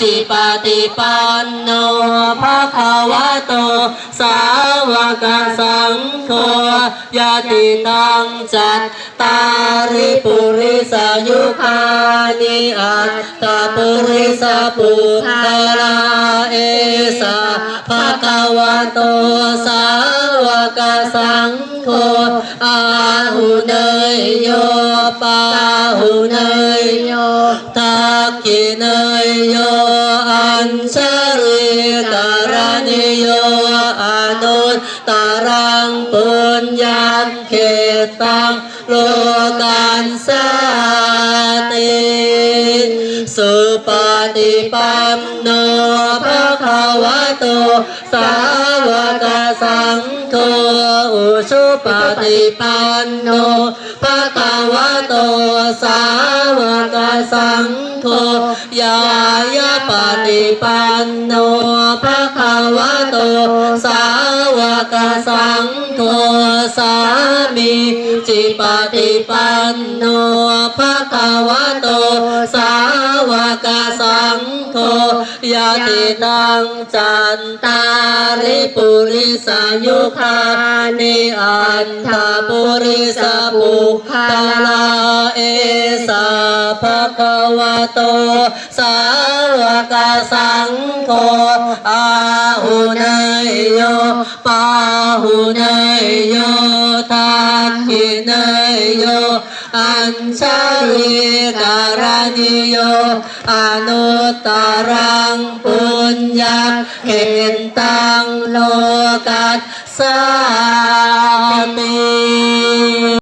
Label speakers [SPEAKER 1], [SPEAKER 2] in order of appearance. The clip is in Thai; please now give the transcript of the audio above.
[SPEAKER 1] จิปาติปันโนภะคะวะโต สาวกสังโฆยาติตังจัตตาริปุริสายุคานิอัตตาปุริสปุตตะลาเอสะภะคะวะโต สาวกสังโฆอาหุเนยโยปาหุเนยโย ทักิเนยโยอัญชริการณิโยอนุตตรังปุญญาเขตังโลกันสาติสุปฏิปันโนภะคะวะโตสาวกสังโฆอุชุ ปฏิปันโนภะคะวะโตสาวกสังโฆยายาปฏิปันโนภะคะวะโตสาวกสังโฆสามีจิปฏิปันโนภะคะวะโตสาวกสังโฆยาติตังจันตา ปุริสายุคานิอันทาปุริสปุคาลาเอสาภะคะวะโตสาวกสังโฆอา อัญชลิการณิโยอนุตตรังปุญญาเห็นตังโลกัสสา